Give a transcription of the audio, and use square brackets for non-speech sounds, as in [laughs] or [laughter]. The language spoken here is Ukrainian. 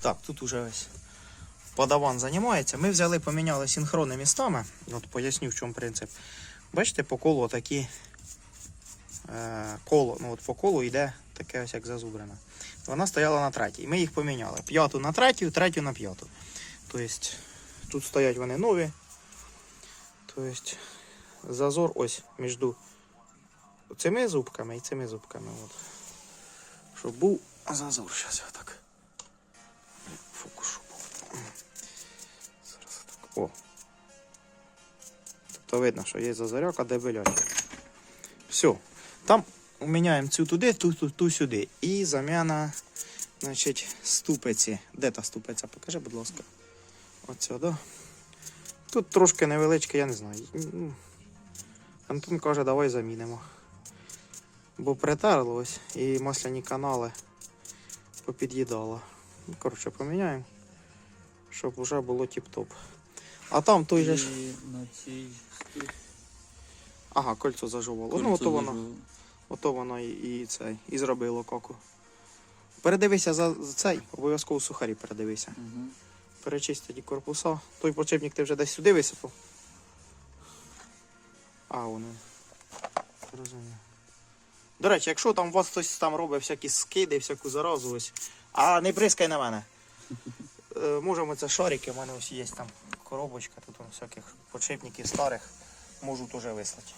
Так, тут уже ось подаван займається. Ми взяли, поміняли синхронні містами. От поясню, в чому принцип. Бачите, по колу такі е, коло, ну от по колу йде таке ось як зазубрина. Вона стояла на третій. Ми їх поміняли. П'яту на третю, третю на п'яту. Тобто тут стоять вони нові. Тобто зазор ось між цими зубками і цими зубками. От. Щоб був зазор. Зараз я так. О. Тобто видно, що є зазоряк, а де белячок. Все. Там міняємо цю туди, ту, ту, ту сюди. І заміна, значить, ступиці. Де та ступиця? Покажи, будь ласка. Оця, да? Тут трошки невеличке, я не знаю. Ну, Антон каже, давай замінимо. Бо притерлось і масляні канали попід'їдало. Ну, коротше, поміняємо, щоб вже було тіп-топ. А там той же ж. І на цій Ага, кольцо зажувало. Ну, ото воно. Ото воно і, і цей, і зробило коку. Передивися за, за цей, обов'язково сухарі передивися. Угу. Перечисть тоді корпуса. Той почепник ти вже десь сюди висипав. А, воно. Розумію. До речі, якщо там у вас хтось там робить всякі скиди, всяку заразу ось. А не бризкай на мене. [laughs] Е, можемо це шарики, у мене ось є там коробочка, тут всяких подшипників старих. можуть уже вислати.